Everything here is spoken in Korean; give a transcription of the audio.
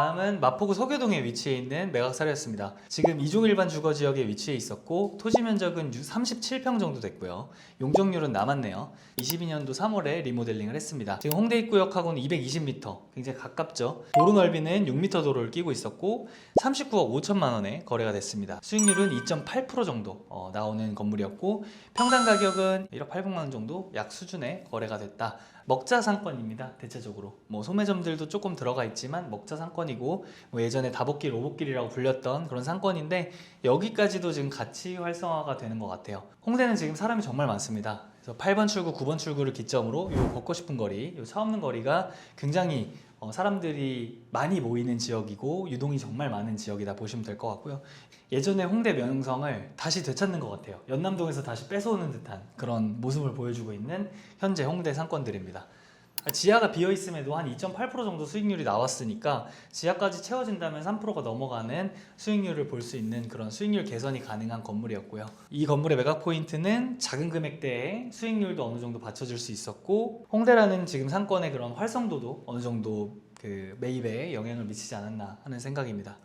다음은 마포구 서교동에 위치해 있는 매각사례였습니다. 지금 이종 일반 주거 지역에 위치해 있었고 토지 면적은 37평 정도 됐고요. 용적률은 남았네요. 22년도 3월에 리모델링을 했습니다. 지금 홍대 입구역하고는 220m, 굉장히 가깝죠. 도로 넓이는 6m 도로를 끼고 있었고 39억 5천만 원에 거래가 됐습니다. 수익률은 2.8% 정도 어, 나오는 건물이었고 평당 가격은 1억 800만 원 정도 약 수준에 거래가 됐다. 먹자 상권입니다. 대체적으로 뭐 소매점들도 조금 들어가 있지만 먹자 상권이고 뭐 예전에 다복길 오복길이라고 불렸던 그런 상권인데 여기까지도 지금 같이 활성화가 되는 것 같아요. 홍대는 지금 사람이 정말 많습니다. 그래서 8번 출구, 9번 출구를 기점으로 요 걷고 싶은 거리, 요 차 없는 거리가 굉장히 어, 사람들이 많이 모이는 지역이고 유동이 정말 많은 지역이다 보시면 될 것 같고요. 예전에 홍대 명성을 다시 되찾는 것 같아요. 연남동에서 다시 뺏어오는 듯한 그런 모습을 보여주고 있는 현재 홍대 상권들입니다. 지하가 비어 있음에도 한 2.8% 정도 수익률이 나왔으니까 지하까지 채워진다면 3%가 넘어가는 수익률을 볼 수 있는 그런 수익률 개선이 가능한 건물이었고요. 이 건물의 매각 포인트는 작은 금액대에 수익률도 어느 정도 받쳐줄 수 있었고 홍대라는 지금 상권의 그런 활성도도 어느 정도 그 매입에 영향을 미치지 않았나 하는 생각입니다.